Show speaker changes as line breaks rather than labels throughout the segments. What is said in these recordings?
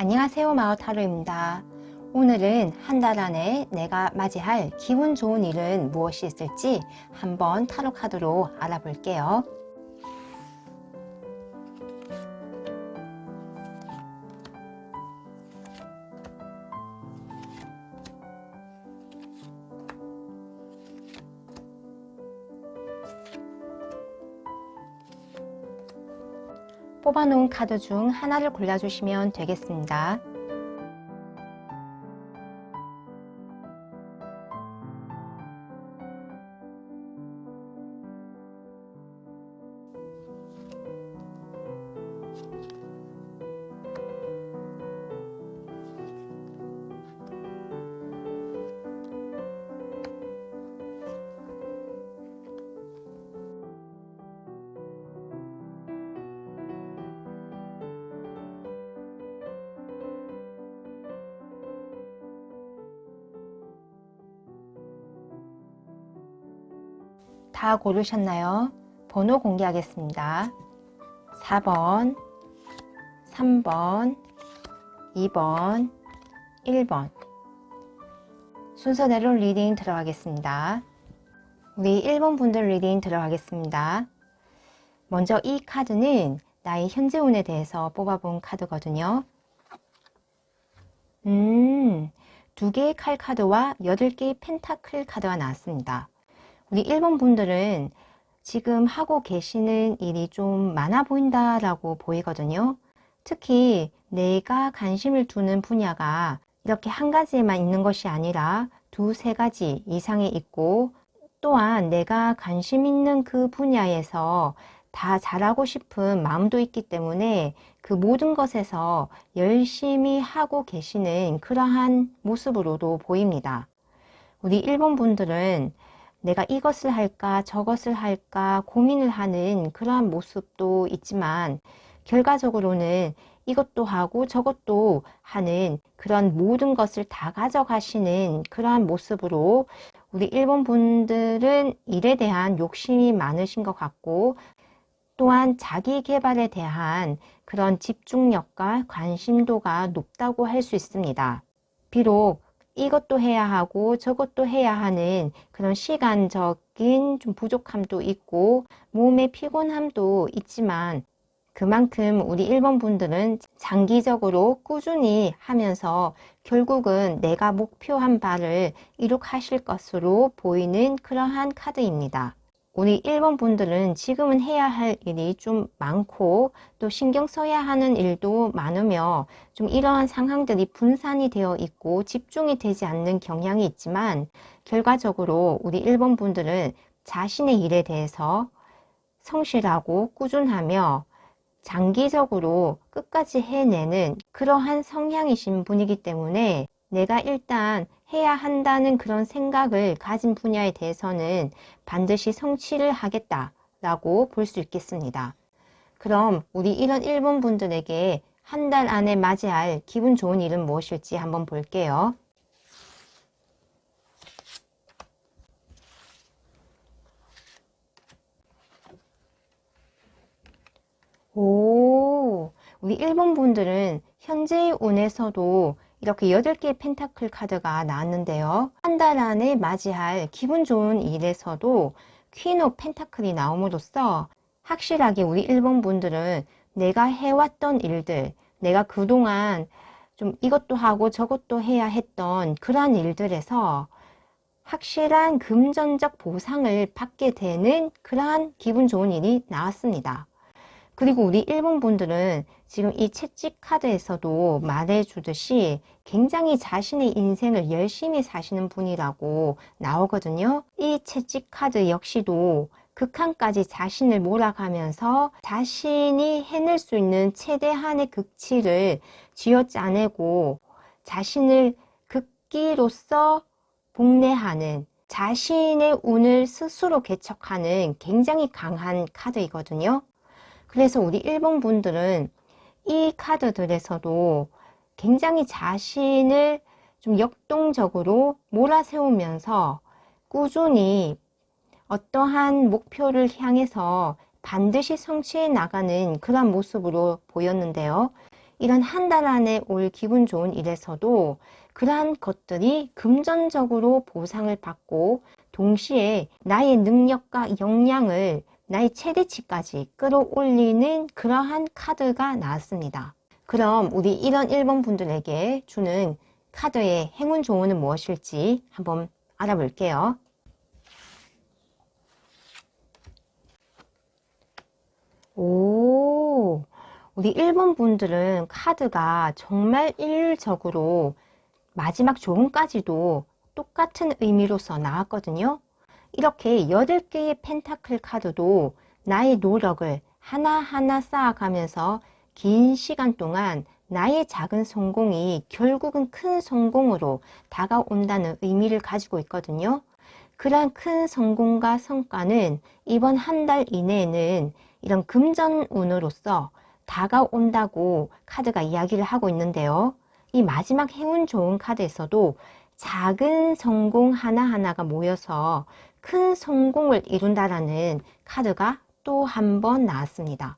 안녕하세요 마오타로입니다. 오늘은 한 달 안에 내가 맞이할 기분 좋은 일은 무엇이 있을지 한번 타로 카드로 알아볼게요. 뽑아놓은 카드 중 하나를 골라주시면 되겠습니다. 다 고르셨나요? 번호 공개하겠습니다. 4번, 3번, 2번, 1번. 순서대로 리딩 들어가겠습니다. 우리 1번 분들 리딩 들어가겠습니다. 먼저 이 카드는 나의 현재 운에 대해서 뽑아본 카드거든요. 음, 두 개의 칼 카드와 여덟 개의 펜타클 카드가 나왔습니다. 우리 1번 분들은 지금 하고 계시는 일이 좀 많아 보인다라고 보이거든요. 특히 내가 관심을 두는 분야가 이렇게 한 가지에만 있는 것이 아니라 두세 가지 이상에 있고 또한 내가 관심 있는 그 분야에서 다 잘하고 싶은 마음도 있기 때문에 그 모든 것에서 열심히 하고 계시는 그러한 모습으로도 보입니다. 우리 1번 분들은 내가 이것을 할까 저것을 할까 고민을 하는 그러한 모습도 있지만 결과적으로는 이것도 하고 저것도 하는 그런 모든 것을 다 가져가시는 그러한 모습으로 우리 일본 분들은 일에 대한 욕심이 많으신 것 같고 또한 자기 개발에 대한 그런 집중력과 관심도가 높다고 할 수 있습니다. 비록 이것도 해야 하고 저것도 해야 하는 그런 시간적인 좀 부족함도 있고 몸의 피곤함도 있지만 그만큼 우리 1번 분들은 장기적으로 꾸준히 하면서 결국은 내가 목표한 바를 이룩하실 것으로 보이는 그러한 카드입니다. 우리 1번 분들은 지금은 해야 할 일이 좀 많고 또 신경 써야 하는 일도 많으며 좀 이러한 상황들이 분산이 되어 있고 집중이 되지 않는 경향이 있지만 결과적으로 우리 1번 분들은 자신의 일에 대해서 성실하고 꾸준하며 장기적으로 끝까지 해내는 그러한 성향이신 분이기 때문에 내가 일단 해야 한다는 그런 생각을 가진 분야에 대해서는 반드시 성취를 하겠다라고 볼 수 있겠습니다. 그럼 우리 이런 일본 분들에게 한 달 안에 맞이할 기분 좋은 일은 무엇일지 한번 볼게요. 오, 우리 일본 분들은 현재의 운에서도 이렇게 8개의 펜타클 카드가 나왔는데요. 한 달 안에 맞이할 기분 좋은 일에서도 퀸 오브 펜타클이 나옴으로써 확실하게 우리 일본 분들은 내가 해왔던 일들, 내가 그동안 좀 이것도 하고 저것도 해야 했던 그러한 일들에서 확실한 금전적 보상을 받게 되는 그러한 기분 좋은 일이 나왔습니다. 그리고 우리 일본 분들은 지금 이 채찍 카드에서도 말해주듯이 굉장히 자신의 인생을 열심히 사시는 분이라고 나오거든요. 이 채찍 카드 역시도 극한까지 자신을 몰아가면서 자신이 해낼 수 있는 최대한의 극치를 쥐어짜내고 자신을 극기로서 복내하는 자신의 운을 스스로 개척하는 굉장히 강한 카드이거든요. 그래서 우리 일본 분들은 이 카드들에서도 굉장히 자신을 좀 역동적으로 몰아세우면서 꾸준히 어떠한 목표를 향해서 반드시 성취해 나가는 그런 모습으로 보였는데요. 이런 한 달 안에 올 기분 좋은 일에서도 그러한 것들이 금전적으로 보상을 받고 동시에 나의 능력과 역량을 나의 최대치까지 끌어올리는 그러한 카드가 나왔습니다. 그럼 우리 이런 1번 분들에게 주는 카드의 행운 조언은 무엇일지 한번 알아볼게요. 오, 우리 1번 분들은 카드가 정말 일률적으로 마지막 조언까지도 똑같은 의미로서 나왔거든요. 이렇게 8개의 펜타클 카드도 나의 노력을 하나하나 쌓아가면서 긴 시간 동안 나의 작은 성공이 결국은 큰 성공으로 다가온다는 의미를 가지고 있거든요. 그러한 큰 성공과 성과는 이번 한 달 이내에는 이런 금전운으로서 다가온다고 카드가 이야기를 하고 있는데요. 이 마지막 행운 좋은 카드에서도 작은 성공 하나하나가 모여서 큰 성공을 이룬다라는 카드가 또 한 번 나왔습니다.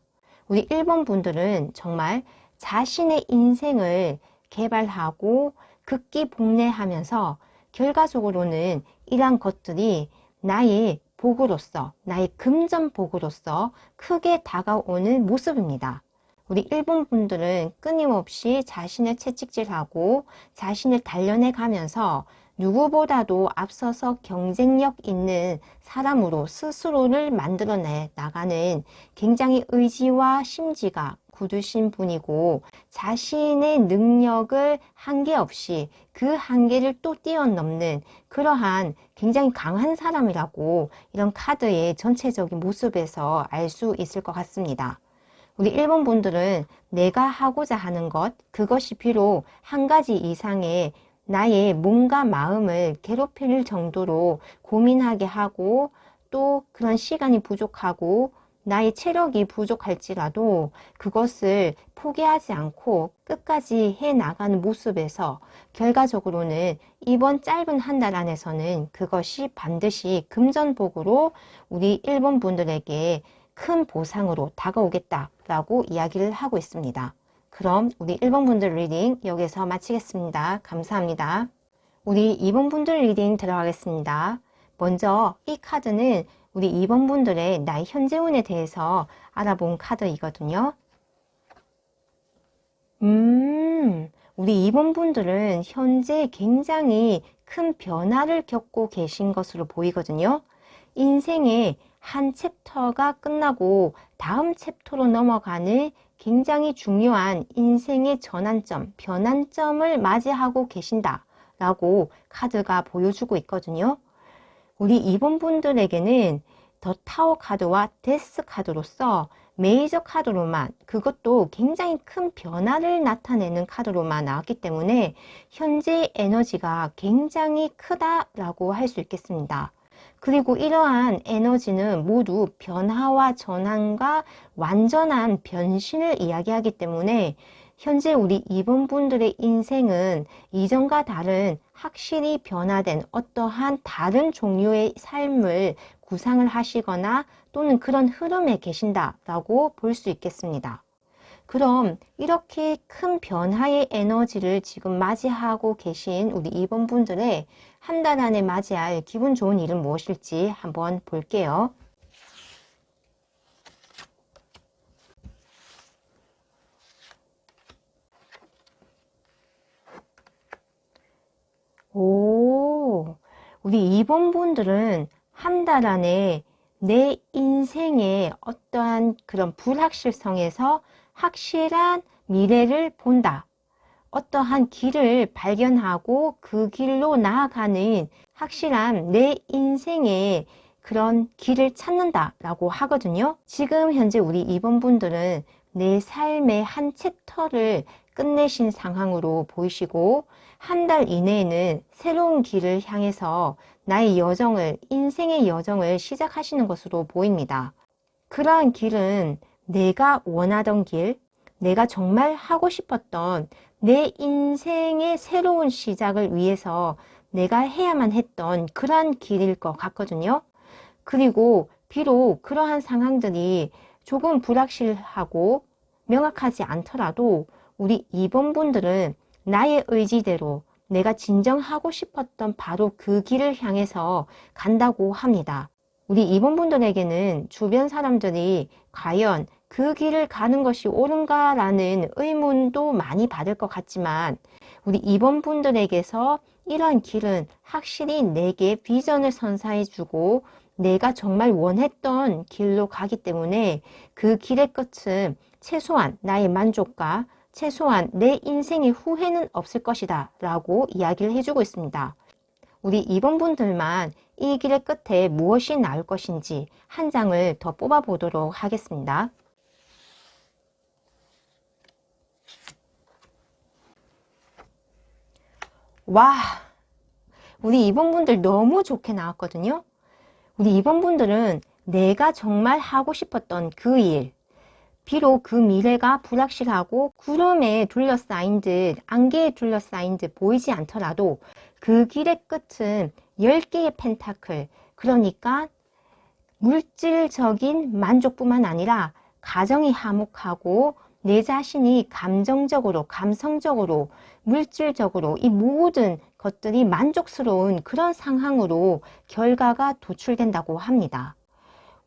우리 1번 분들은 정말 자신의 인생을 개발하고 극기 복례하면서 결과적으로는 이러한 것들이 나의 복으로서, 나의 금전 복으로서 크게 다가오는 모습입니다. 우리 일본 분들은 끊임없이 자신을 채찍질하고 자신을 단련해 가면서 누구보다도 앞서서 경쟁력 있는 사람으로 스스로를 만들어내 나가는 굉장히 의지와 심지가 굳으신 분이고 자신의 능력을 한계 없이 그 한계를 또 뛰어넘는 그러한 굉장히 강한 사람이라고 이런 카드의 전체적인 모습에서 알 수 있을 것 같습니다. 우리 일본 분들은 내가 하고자 하는 것, 그것이 비록 한 가지 이상의 나의 몸과 마음을 괴롭힐 정도로 고민하게 하고 또 그런 시간이 부족하고 나의 체력이 부족할지라도 그것을 포기하지 않고 끝까지 해 나가는 모습에서 결과적으로는 이번 짧은 한 달 안에서는 그것이 반드시 금전복으로 우리 일본 분들에게 큰 보상으로 다가오겠다라고 이야기를 하고 있습니다. 그럼 우리 1번 분들 리딩 여기서 마치겠습니다. 감사합니다. 우리 2번 분들 리딩 들어가겠습니다. 먼저 이 카드는 우리 2번 분들의 나의 현재 운에 대해서 알아본 카드이거든요. 음, 우리 2번 분들은 현재 굉장히 큰 변화를 겪고 계신 것으로 보이거든요. 인생의 한 챕터가 끝나고 다음 챕터로 넘어가는 굉장히 중요한 인생의 전환점, 변환점을 맞이하고 계신다. 라고 카드가 보여주고 있거든요. 우리 이번 분들에게는 더 타워 카드와 데스 카드로서 메이저 카드로만 그것도 굉장히 큰 변화를 나타내는 카드로만 나왔기 때문에 현재 에너지가 굉장히 크다라고 할 수 있겠습니다. 그리고 이러한 에너지는 모두 변화와 전환과 완전한 변신을 이야기하기 때문에 현재 우리 이번 분들의 인생은 이전과 다른 확실히 변화된 어떠한 다른 종류의 삶을 구상을 하시거나 또는 그런 흐름에 계신다라고 볼 수 있겠습니다. 그럼 이렇게 큰 변화의 에너지를 지금 맞이하고 계신 우리 이번 분들의 한 달 안에 맞이할 기분 좋은 일은 무엇일지 한번 볼게요. 오, 우리 이번 분들은 한 달 안에 내 인생의 어떠한 그런 불확실성에서 확실한 미래를 본다. 어떠한 길을 발견하고 그 길로 나아가는 확실한 내 인생의 그런 길을 찾는다라고 하거든요. 지금 현재 우리 이번 분들은 내 삶의 한 챕터를 끝내신 상황으로 보이시고 한 달 이내에는 새로운 길을 향해서 나의 여정을, 인생의 여정을 시작하시는 것으로 보입니다. 그러한 길은 내가 원하던 길, 내가 정말 하고 싶었던 내 인생의 새로운 시작을 위해서 내가 해야만 했던 그러한 길일 것 같거든요. 그리고 비록 그러한 상황들이 조금 불확실하고 명확하지 않더라도 우리 2번 분들은 나의 의지대로 내가 진정하고 싶었던 바로 그 길을 향해서 간다고 합니다. 우리 2번 분들에게는 주변 사람들이 과연 그 길을 가는 것이 옳은가라는 의문도 많이 받을 것 같지만 우리 2번 분들에게서 이러한 길은 확실히 내게 비전을 선사해주고 내가 정말 원했던 길로 가기 때문에 그 길의 끝은 최소한 나의 만족과 최소한 내 인생의 후회는 없을 것이다 라고 이야기를 해주고 있습니다. 우리 2번 분들만 이 길의 끝에 무엇이 나올 것인지 한 장을 더 뽑아 보도록 하겠습니다. 와, 우리 2번 분들 너무 좋게 나왔거든요. 우리 2번 분들은 내가 정말 하고 싶었던 그 일, 비록 그 미래가 불확실하고 구름에 둘러싸인 듯 안개에 둘러싸인 듯 보이지 않더라도 그 길의 끝은 10개의 펜타클 그러니까 물질적인 만족뿐만 아니라 가정이 화목하고 내 자신이 감정적으로 감성적으로 물질적으로 이 모든 것들이 만족스러운 그런 상황으로 결과가 도출된다고 합니다.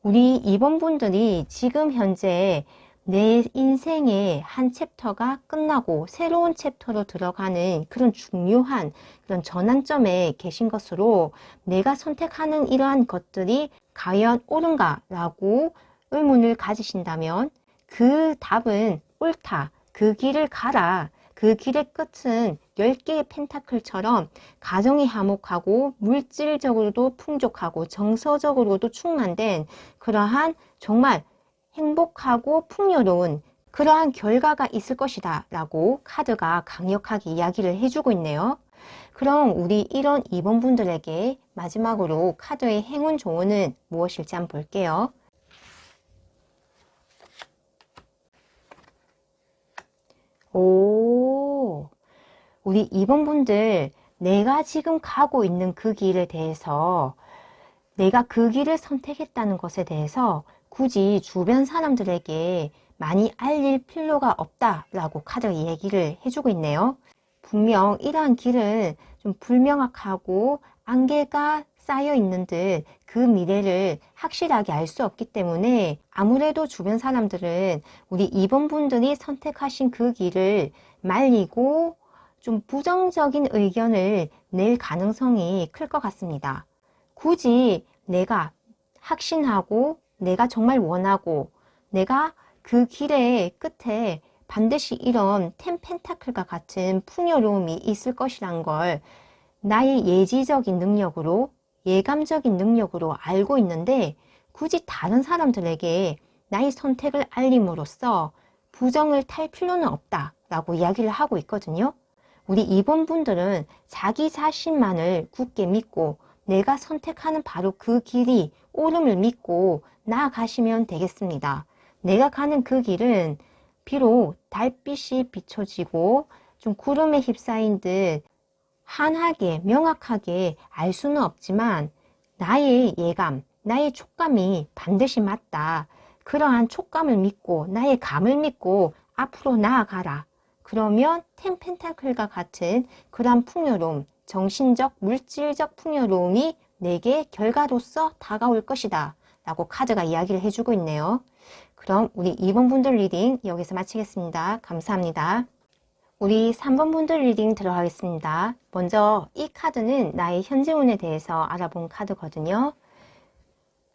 우리 이번 분들이 지금 현재 내 인생의 한 챕터가 끝나고 새로운 챕터로 들어가는 그런 중요한 그런 전환점에 계신 것으로 내가 선택하는 이러한 것들이 과연 옳은가라고 의문을 가지신다면 그 답은 옳다. 그 길을 가라. 그 길의 끝은 10개의 펜타클처럼 가정이 화목하고 물질적으로도 풍족하고 정서적으로도 충만된 그러한 정말 행복하고 풍요로운 그러한 결과가 있을 것이다 라고 카드가 강력하게 이야기를 해주고 있네요. 그럼 우리 이런 2번 분들에게 마지막으로 카드의 행운 조언은 무엇일지 한번 볼게요. 오, 우리 2번 분들 내가 지금 가고 있는 그 길에 대해서 내가 그 길을 선택했다는 것에 대해서 굳이 주변 사람들에게 많이 알릴 필요가 없다라고 카드가 얘기를 해주고 있네요. 분명 이러한 길은 좀 불명확하고 안개가 쌓여 있는 듯 그 미래를 확실하게 알 수 없기 때문에 아무래도 주변 사람들은 우리 2번 분들이 선택하신 그 길을 말리고 좀 부정적인 의견을 낼 가능성이 클 것 같습니다. 굳이 내가 확신하고 내가 정말 원하고 내가 그 길의 끝에 반드시 이런 텐펜타클과 같은 풍요로움이 있을 것이란 걸 나의 예지적인 능력으로 예감적인 능력으로 알고 있는데 굳이 다른 사람들에게 나의 선택을 알림으로써 부정을 탈 필요는 없다 라고 이야기를 하고 있거든요. 우리 2번 분들은 자기 자신만을 굳게 믿고 내가 선택하는 바로 그 길이 옳음을 믿고 나아가시면 되겠습니다. 내가 가는 그 길은 비록 달빛이 비춰지고 좀 구름에 휩싸인 듯 환하게 명확하게 알 수는 없지만 나의 예감, 나의 촉감이 반드시 맞다. 그러한 촉감을 믿고 나의 감을 믿고 앞으로 나아가라. 그러면 텐펜타클과 같은 그러한 풍요로움, 정신적, 물질적 풍요로움이 내게 결과로서 다가올 것이다. 라고 카드가 이야기를 해주고 있네요. 그럼 우리 2번 분들 리딩 여기서 마치겠습니다. 감사합니다. 우리 3번 분들 리딩 들어가겠습니다. 먼저 이 카드는 나의 현재 운에 대해서 알아본 카드거든요.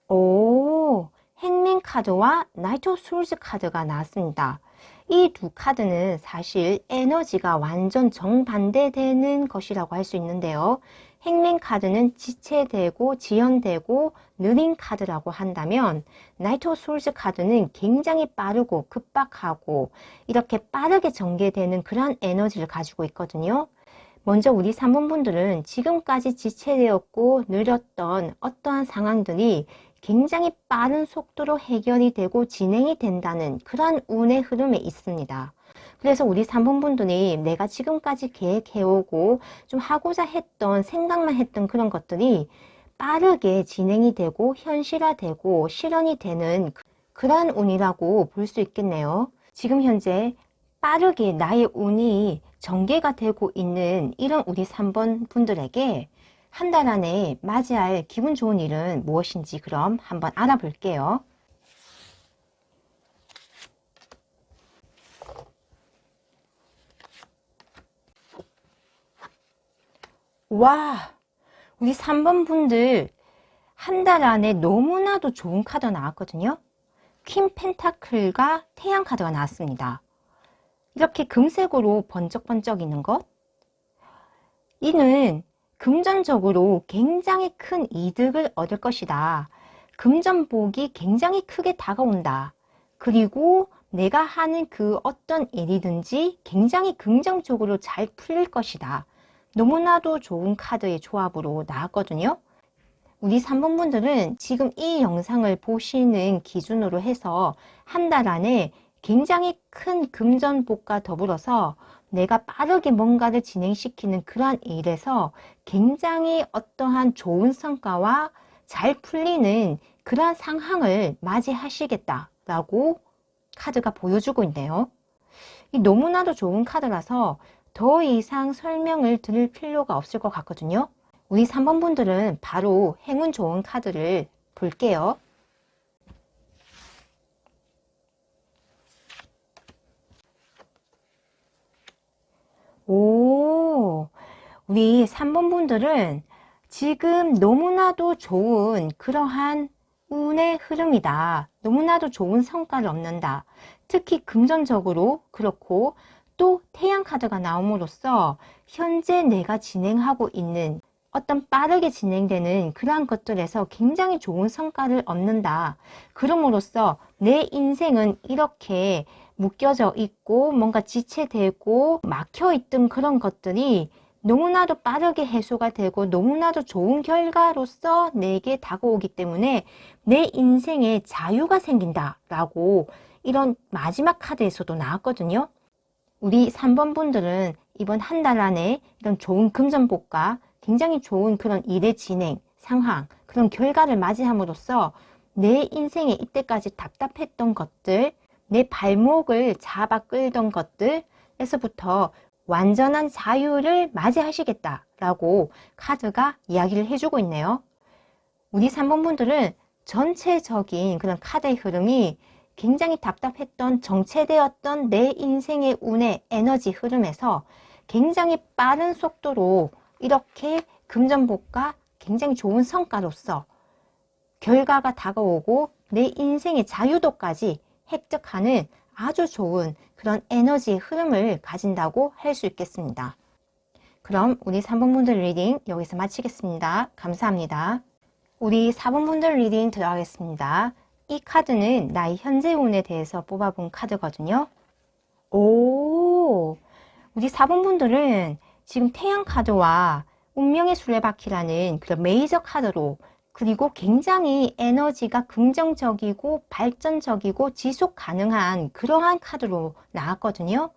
오, 행맨 카드와 나이트 솔즈 카드가 나왔습니다. 이 두 카드는 사실 에너지가 완전 정반대되는 것이라고 할 수 있는데요. 행맨 카드는 지체되고 지연되고 느린 카드라고 한다면 나이트 솔즈 카드는 굉장히 빠르고 급박하고 이렇게 빠르게 전개되는 그러한 에너지를 가지고 있거든요. 먼저 우리 3번 분들은 지금까지 지체되었고 느렸던 어떠한 상황들이 굉장히 빠른 속도로 해결이 되고 진행이 된다는 그러한 운의 흐름에 있습니다. 그래서 우리 3번 분들이 내가 지금까지 계획해오고 좀 하고자 했던 생각만 했던 그런 것들이 빠르게 진행이 되고 현실화되고 실현이 되는 그러한 운이라고 볼 수 있겠네요. 지금 현재 빠르게 나의 운이 전개가 되고 있는 이런 우리 3번 분들에게 한 달 안에 맞이할 기분 좋은 일은 무엇인지 그럼 한번 알아볼게요. 와, 우리 3번 분들 한 달 안에 너무나도 좋은 카드 나왔거든요. 퀸 펜타클과 태양 카드가 나왔습니다. 이렇게 금색으로 번쩍번쩍 있는 것. 이는 금전적으로 굉장히 큰 이득을 얻을 것이다. 금전복이 굉장히 크게 다가온다. 그리고 내가 하는 그 어떤 일이든지 굉장히 긍정적으로 잘 풀릴 것이다. 너무나도 좋은 카드의 조합으로 나왔거든요. 우리 3번 분들은 지금 이 영상을 보시는 기준으로 해서 한 달 안에 굉장히 큰 금전복과 더불어서 내가 빠르게 뭔가를 진행시키는 그러한 일에서 굉장히 어떠한 좋은 성과와 잘 풀리는 그러한 상황을 맞이하시겠다라고 카드가 보여주고 있네요. 이 너무나도 좋은 카드라서 더 이상 설명을 드릴 필요가 없을 것 같거든요. 우리 3번 분들은 바로 행운 좋은 카드를 볼게요. 오, 우리 3번 분들은 지금 너무나도 좋은 그러한 운의 흐름이다. 너무나도 좋은 성과를 얻는다. 특히 금전적으로 그렇고 또 태양 카드가 나옴으로써 현재 내가 진행하고 있는 어떤 빠르게 진행되는 그러한 것들에서 굉장히 좋은 성과를 얻는다. 그럼으로써 내 인생은 이렇게 묶여져 있고 뭔가 지체되고 막혀 있던 그런 것들이 너무나도 빠르게 해소가 되고 너무나도 좋은 결과로서 내게 다가오기 때문에 내 인생에 자유가 생긴다라고 이런 마지막 카드에서도 나왔거든요. 우리 3번 분들은 이번 한 달 안에 이런 좋은 금전복과 굉장히 좋은 그런 일의 진행, 상황, 그런 결과를 맞이함으로써 내 인생에 이때까지 답답했던 것들, 내 발목을 잡아 끌던 것들에서부터 완전한 자유를 맞이하시겠다라고 카드가 이야기를 해주고 있네요. 우리 3번 분들은 전체적인 그런 카드의 흐름이 굉장히 답답했던 정체되었던 내 인생의 운의 에너지 흐름에서 굉장히 빠른 속도로 이렇게 금전복과 굉장히 좋은 성과로서 결과가 다가오고 내 인생의 자유도까지 획득하는 아주 좋은 그런 에너지의 흐름을 가진다고 할 수 있겠습니다. 그럼 우리 3번 분들 리딩 여기서 마치겠습니다. 감사합니다. 우리 4번 분들 리딩 들어가겠습니다. 이 카드는 나의 현재 운에 대해서 뽑아본 카드거든요. 오, 우리 4번 분들은 지금 태양 카드와 운명의 술래바퀴라는 그런 메이저 카드로 그리고 굉장히 에너지가 긍정적이고 발전적이고 지속 가능한 그러한 카드로 나왔거든요.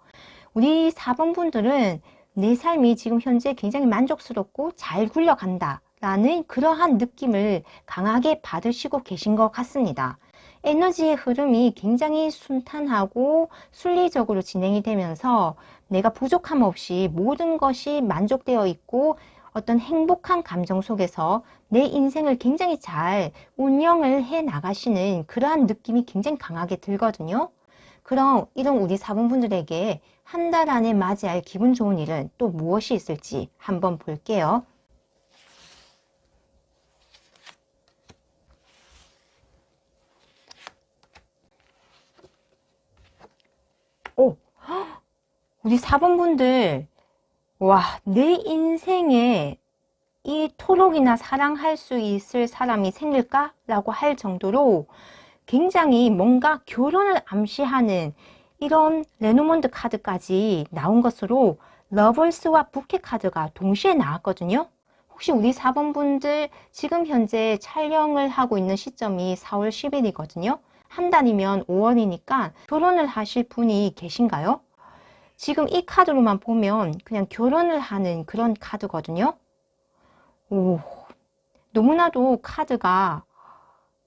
우리 4번 분들은 내 삶이 지금 현재 굉장히 만족스럽고 잘 굴러간다. 라는 그러한 느낌을 강하게 받으시고 계신 것 같습니다. 에너지의 흐름이 굉장히 순탄하고 순리적으로 진행이 되면서 내가 부족함 없이 모든 것이 만족되어 있고 어떤 행복한 감정 속에서 내 인생을 굉장히 잘 운영을 해 나가시는 그러한 느낌이 굉장히 강하게 들거든요. 그럼 이런 우리 사분분들에게 한 달 안에 맞이할 기분 좋은 일은 또 무엇이 있을지 한번 볼게요. 우리 4번 분들, 와, 내 인생에 이 토록이나 사랑할 수 있을 사람이 생길까? 라고 할 정도로 굉장히 뭔가 결혼을 암시하는 이런 레노몬드 카드까지 나온 것으로 러벌스와 부캐 카드가 동시에 나왔거든요. 혹시 우리 4번 분들 지금 현재 촬영을 하고 있는 시점이 4월 10일이거든요. 한 달이면 5월이니까 결혼을 하실 분이 계신가요? 지금 이 카드로만 보면 그냥 결혼을 하는 그런 카드거든요. 오, 너무나도 카드가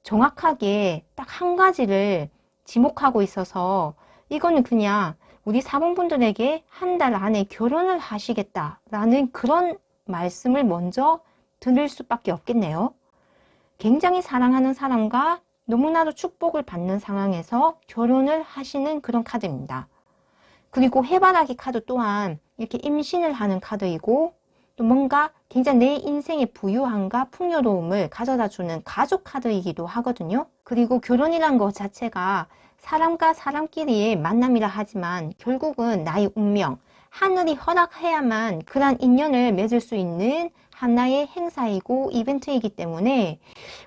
정확하게 딱 한 가지를 지목하고 있어서 이거는 그냥 우리 사범분들에게 한 달 안에 결혼을 하시겠다라는 그런 말씀을 먼저 들을 수밖에 없겠네요. 굉장히 사랑하는 사람과 너무나도 축복을 받는 상황에서 결혼을 하시는 그런 카드입니다. 그리고 해바라기 카드 또한 이렇게 임신을 하는 카드이고 또 뭔가 굉장히 내 인생의 부유함과 풍요로움을 가져다 주는 가족 카드이기도 하거든요. 그리고 결혼이란 것 자체가 사람과 사람끼리의 만남이라 하지만 결국은 나의 운명, 하늘이 허락해야만 그러한 인연을 맺을 수 있는 하나의 행사이고 이벤트이기 때문에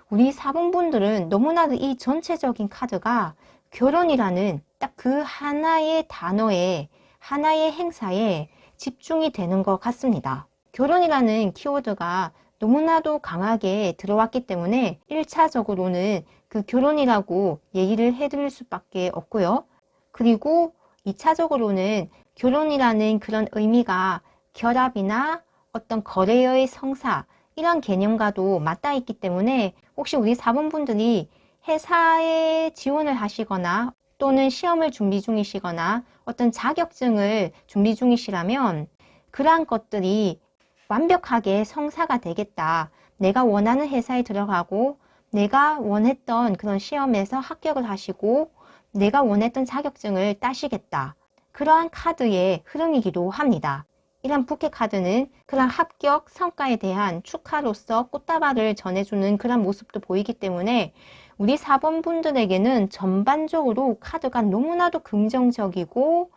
우리 사분분들은 너무나도 이 전체적인 카드가 결혼이라는 딱 그 하나의 단어에 하나의 행사에 집중이 되는 것 같습니다. 결혼이라는 키워드가 너무나도 강하게 들어왔기 때문에 1차적으로는 그 결혼이라고 얘기를 해드릴 수밖에 없고요. 그리고 2차적으로는 결혼이라는 그런 의미가 결합이나 어떤 거래의 성사 이런 개념과도 맞닿아 있기 때문에 혹시 우리 사본분들이 회사에 지원을 하시거나 또는 시험을 준비 중이시거나 어떤 자격증을 준비 중이시라면 그러한 것들이 완벽하게 성사가 되겠다. 내가 원하는 회사에 들어가고 내가 원했던 그런 시험에서 합격을 하시고 내가 원했던 자격증을 따시겠다. 그러한 카드의 흐름이기도 합니다. 이런 부캐 카드는 그런 합격 성과에 대한 축하로서 꽃다발을 전해주는 그런 모습도 보이기 때문에 우리 4번 분들에게는 전반적으로 카드가 너무나도 긍정적이고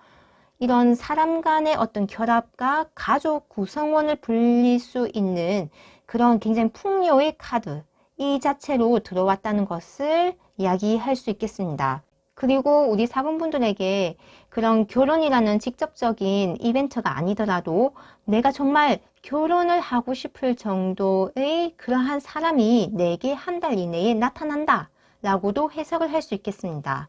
이런 사람 간의 어떤 결합과 가족 구성원을 불릴 수 있는 그런 굉장히 풍요의 카드 이 자체로 들어왔다는 것을 이야기할 수 있겠습니다. 그리고 우리 사분분들에게 그런 결혼이라는 직접적인 이벤트가 아니더라도 내가 정말 결혼을 하고 싶을 정도의 그러한 사람이 내게 한 달 이내에 나타난다 라고도 해석을 할 수 있겠습니다.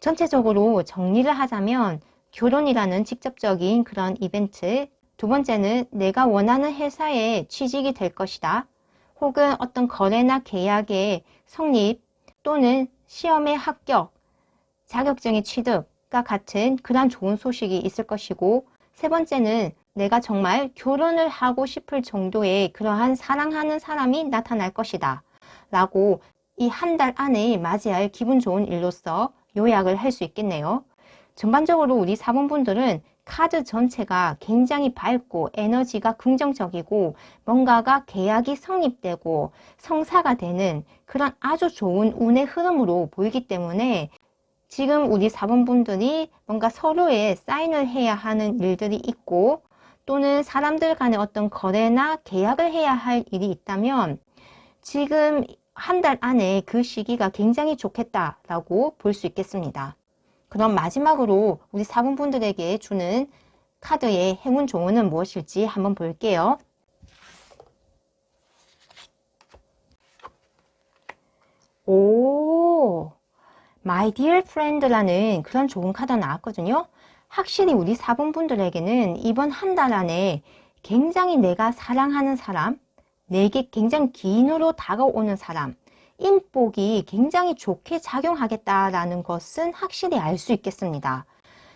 전체적으로 정리를 하자면 결혼이라는 직접적인 그런 이벤트 두 번째는 내가 원하는 회사에 취직이 될 것이다. 혹은 어떤 거래나 계약의 성립 또는 시험의 합격, 자격증의 취득과 같은 그런 좋은 소식이 있을 것이고 세 번째는 내가 정말 결혼을 하고 싶을 정도의 그러한 사랑하는 사람이 나타날 것이다. 라고 이 한 달 안에 맞이할 기분 좋은 일로서 요약을 할 수 있겠네요. 전반적으로 우리 사본분들은 카드 전체가 굉장히 밝고 에너지가 긍정적이고 뭔가가 계약이 성립되고 성사가 되는 그런 아주 좋은 운의 흐름으로 보이기 때문에 지금 우리 사본분들이 뭔가 서로의 사인을 해야 하는 일들이 있고 또는 사람들 간의 어떤 거래나 계약을 해야 할 일이 있다면 지금 한 달 안에 그 시기가 굉장히 좋겠다라고 볼 수 있겠습니다. 그럼 마지막으로 우리 사분분들에게 주는 카드의 행운 조언은 무엇일지 한번 볼게요. 오, My Dear Friend라는 그런 좋은 카드가 나왔거든요. 확실히 우리 사분분들에게는 이번 한 달 안에 굉장히 내가 사랑하는 사람, 내게 굉장히 기인으로 다가오는 사람, 인복이 굉장히 좋게 작용하겠다라는 것은 확실히 알 수 있겠습니다.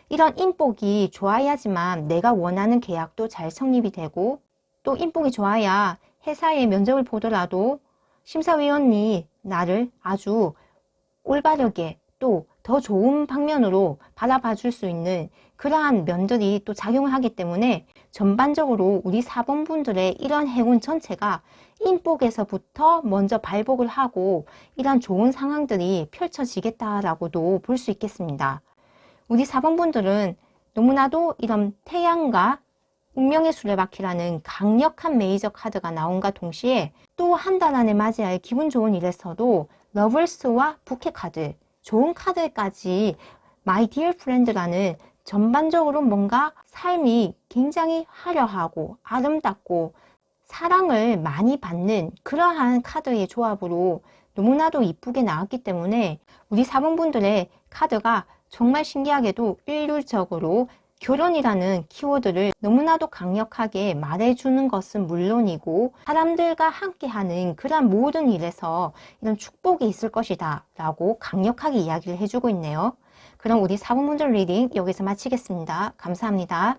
이런 인복이 좋아야지만 내가 원하는 계약도 잘 성립이 되고 또 인복이 좋아야 회사의 면접을 보더라도 심사위원이 나를 아주 올바르게 또 더 좋은 방면으로 바라봐 줄 수 있는 그러한 면들이 또 작용을 하기 때문에 전반적으로 우리 사본분들의 이런 행운 전체가 인복에서부터 먼저 발복을 하고 이런 좋은 상황들이 펼쳐지겠다라고도 볼 수 있겠습니다. 우리 사본분들은 너무나도 이런 태양과 운명의 수레바퀴라는 강력한 메이저 카드가 나온과 동시에 또 한 달 안에 맞이할 기분 좋은 일에서도 러블스와 부캐 카드, 좋은 카드까지 마이 디어 프렌드라는 전반적으로 뭔가 삶이 굉장히 화려하고 아름답고 사랑을 많이 받는 그러한 카드의 조합으로 너무나도 이쁘게 나왔기 때문에 우리 사본분들의 카드가 정말 신기하게도 일률적으로 결혼이라는 키워드를 너무나도 강력하게 말해주는 것은 물론이고 사람들과 함께하는 그런 모든 일에서 이런 축복이 있을 것이다 라고 강력하게 이야기를 해주고 있네요. 그럼 우리 4번 문제 리딩 여기서 마치겠습니다. 감사합니다.